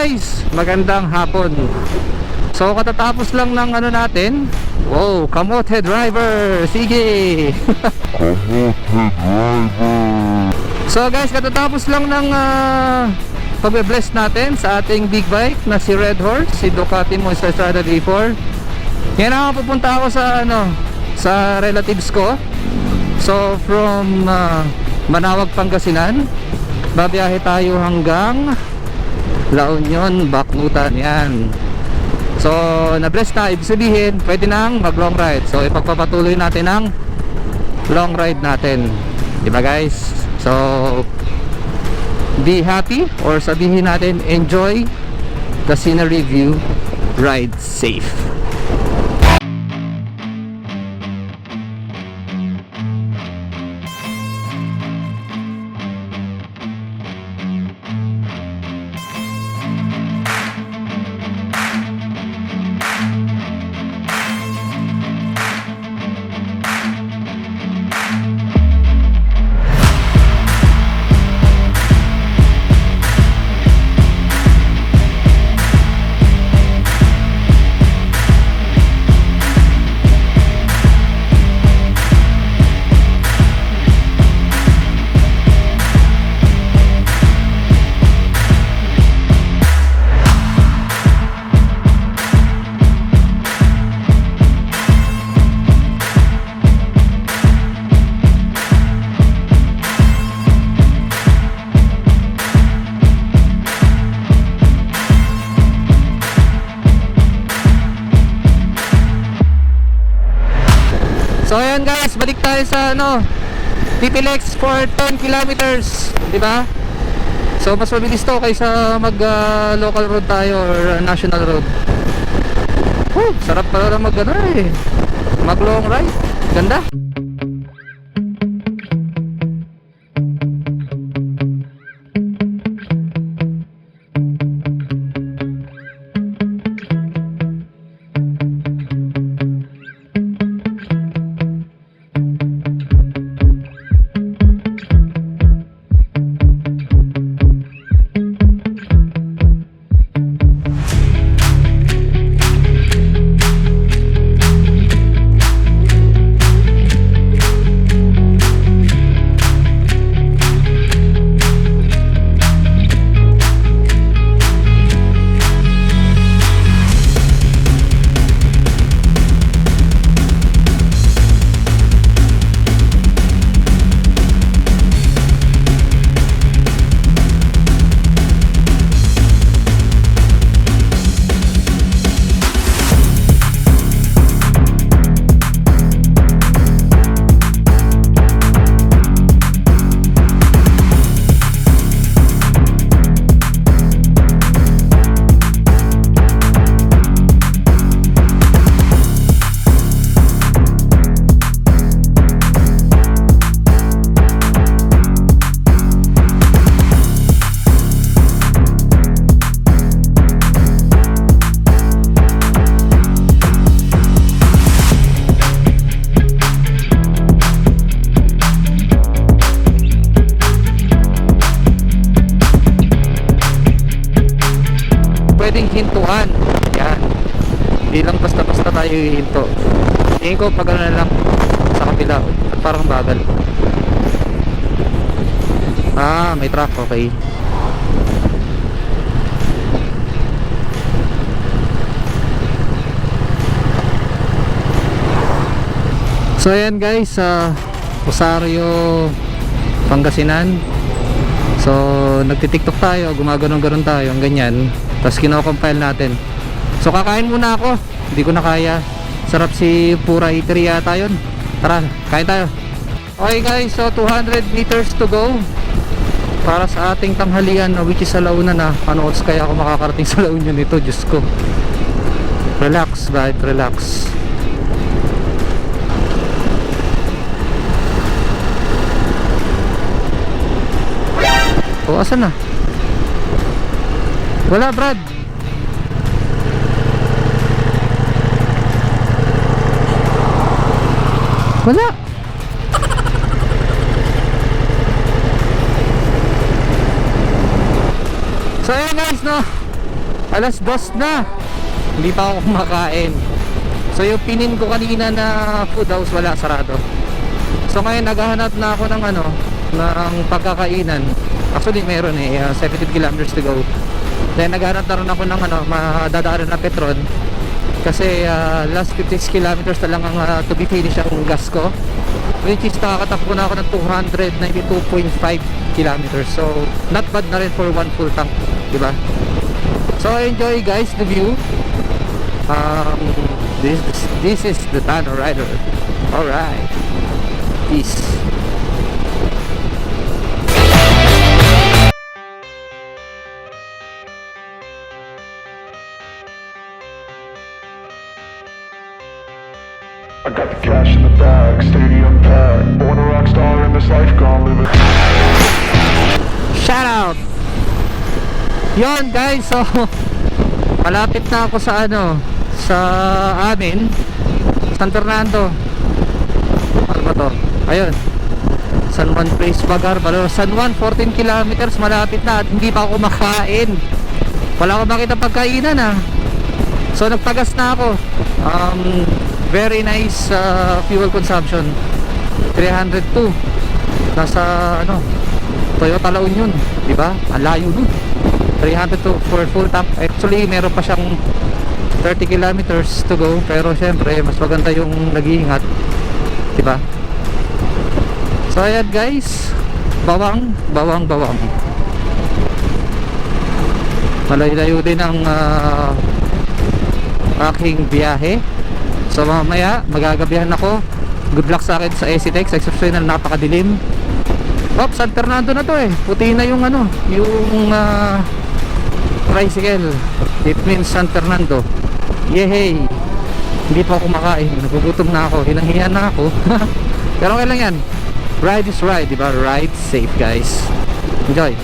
Guys, magandang hapon. So katatapos lang ng ano natin. Wow, kamote driver. Sige. so guys, katatapos lang ng uh, pagbe-bless natin sa ating big bike na si Red Horse, si Ducati Monster Strada V4. Ngayon ako pupunta ako sa ano, sa relatives ko. So from uh, Manawag, Pangasinan, babiyahe tayo hanggang La Union, Bakmutan, yan. So, na-bless na, ibig sabihin, pwede nang mag-long ride. So, ipagpapatuloy natin ang long ride natin. Diba guys? So, be happy or sabihin natin, enjoy the scenery view, ride safe. So ayan guys, balik tayo sa ano Pipilex for 10 kilometers, di ba? So mas mabilis to kaysa mag ah, local road tayo or ah, national road. Whew, sarap pala mag ano eh. Mag long ride. Ganda. Tayo hihinto. Tingin ko pag ano lang sa kapila at parang bagal. Ah, may truck. Okay. So ayan guys, sa Rosario, Pangasinan. So nagtitiktok tayo, gumaganon-ganon tayo, ang ganyan. Tapos kino-compile natin. So kakain muna ako. Hindi ko na kaya. Sarap si Pura Eatery yata yun. Tara, kain tayo. Okay guys, so 200 meters to go. Para sa ating tanghalian na which is sa Launa na. Ano oras kaya ako makakarating sa La Union nito? Diyos ko. Relax, right? Relax. O, asan na? Wala, Brad. Wala. So ayan guys, no? alas dos na. Hindi pa ako kumakain. So yung pinin ko kanina na food house wala sarado. So ngayon naghahanap na ako ng ano, ng pagkakainan. Actually meron eh, uh, 17 kilometers to go. Then naghahanap na rin ako ng ano, madadaanan na Petron. Kasi uh, last 56 kilometers na lang ang uh, to be finished ang gas ko. Which is nakakatakbo na ako ng 292.5 kilometers. So not bad na rin for one full tank, di ba? So enjoy guys the view. Um, this this is the Tano Rider. All right. Peace. I got the cash in the bag, stadium packed. Born a rock star in this life, gone live it. Shout out. Yon guys, so malapit na ako sa ano, sa amin, San Fernando. Ano ba to? Ayun. San Juan Place Bagar, Balor. San Juan, 14 kilometers, malapit na at hindi pa ako kumakain. Wala akong makita pagkainan ah. So nagpagas na ako. Um, very nice uh, fuel consumption. 302. Nasa ano, Toyota La Union, di ba? Ang layo nun. 300 to for full tank. Actually, meron pa siyang 30 kilometers to go, pero syempre, mas maganda yung nag-iingat, di ba? So ayan guys, bawang, bawang, bawang. Malayo-layo din ang ah, aking biyahe. So mamaya, magagabihan ako. Good luck sa akin sa SCTEX, exceptional napakadilim. Oh, San Fernando na to eh. Puti na yung ano, yung ah, tricycle. It means San Fernando. Yehey! Hindi pa ako kumakain. Nagugutom na ako. Hinanghiya na ako. Pero okay lang yan. Ride is ride, di ba? Ride safe, guys. Enjoy.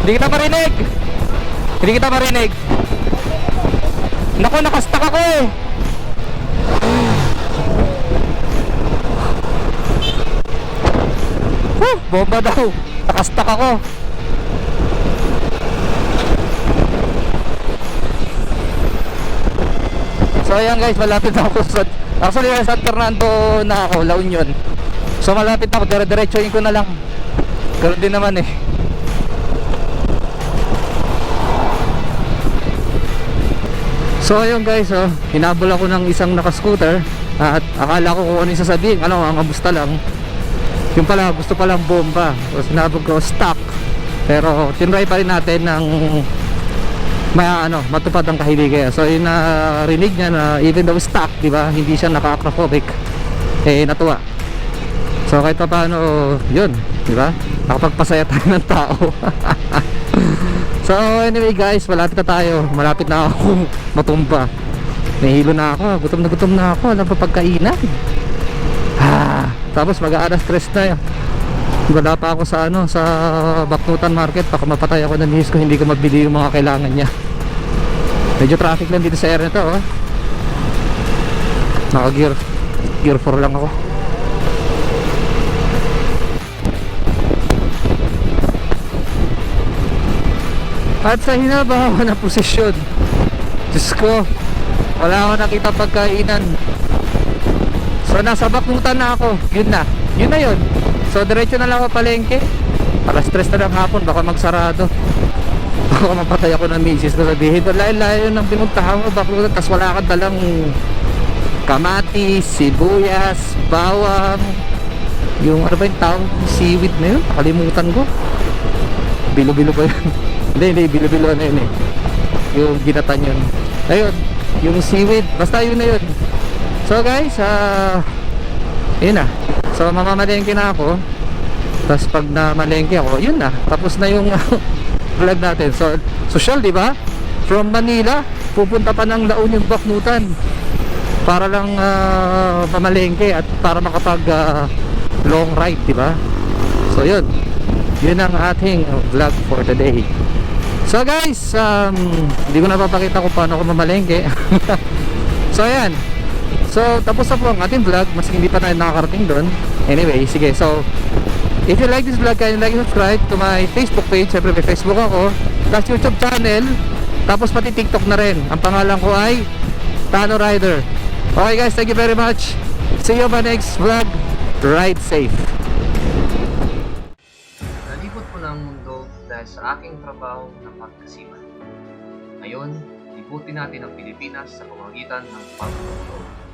Hindi kita marinig. Hindi kita marinig. Nako, nakastak ako eh. Bomba daw. Nakastak ako. So ayan guys, malapit ako sa Actually, nasa San Fernando na ako, La Union. So malapit ako, dire-diretsuhin ko na lang. Ganun din naman eh. So ayun guys, oh, hinabol ako ng isang naka-scooter at akala ko kung ano yung sasabihin, ano, ang abusta lang. Yung pala, gusto palang bomba. So sinabog ko, stop. Pero tinry pa rin natin ng may ano, matupad ang kahiligaya. So yung narinig niya na even though stuck, di ba, hindi siya naka-acrophobic, eh natuwa. So kahit pa paano, yun, di ba? Nakapagpasaya tayo ng tao. so anyway guys, malapit na tayo. Malapit na ako matumba. Nahilo na ako, gutom na gutom na ako, alam pa pagkainan. Ah, tapos mag-aalas stress na yun. Wala pa ako sa ano, sa Baknutan Market, baka mapatay ako ng news ko, hindi ko mabili yung mga kailangan niya. Medyo traffic lang dito sa area na to, oh. Naka gear, gear 4 lang ako. At sa hinabawa na posisyon Diyos ko Wala ako nakita pagkainan. So nasa baknutan na ako. Yun na. Yun na yun. So diretso na lang ako palengke. Alas stress na lang hapon Baka magsarado. Baka mapatay ako ng misis ko sabihin Layo-layo ng pinuntahan mo Baknutan Tapos wala kang dalang Kamatis Sibuyas Bawang. Yung ano ba yung tawag? Seaweed na yun? Nakalimutan ko. Bilo-bilo pa yun Hindi, hindi, bilo-bilo na yun eh. Yung ginatan yun. Ayun, yung seaweed. Basta yun na yun. So guys, ah, yun na. So mamamalengke na ako. Tapos pag namalengke ako, yun na. Tapos na yung vlog natin. So, social, di ba? From Manila pupunta pa ng La Union Baknutan para lang ah, pamalengke at para makapag ah, long ride, di ba? So yun. Yun ang ating uh, vlog for today. So guys, um, hindi ko napapakita kung paano ako mamalengke. so ayan. So tapos na po ang ating vlog, mas hindi pa tayo nakakarating doon. Anyway, sige. So if you like this vlog, kindly like and subscribe to my Facebook page. Siyempre may Facebook ako. Plus YouTube channel. Tapos pati TikTok na rin. Ang pangalan ko ay Tano Rider. Okay guys, thank you very much. See you on my next vlog. Ride safe. Sa aking trabaho na pagkasiman. Ngayon, libutin natin ang Pilipinas sa pamamagitan ng pagtuturo.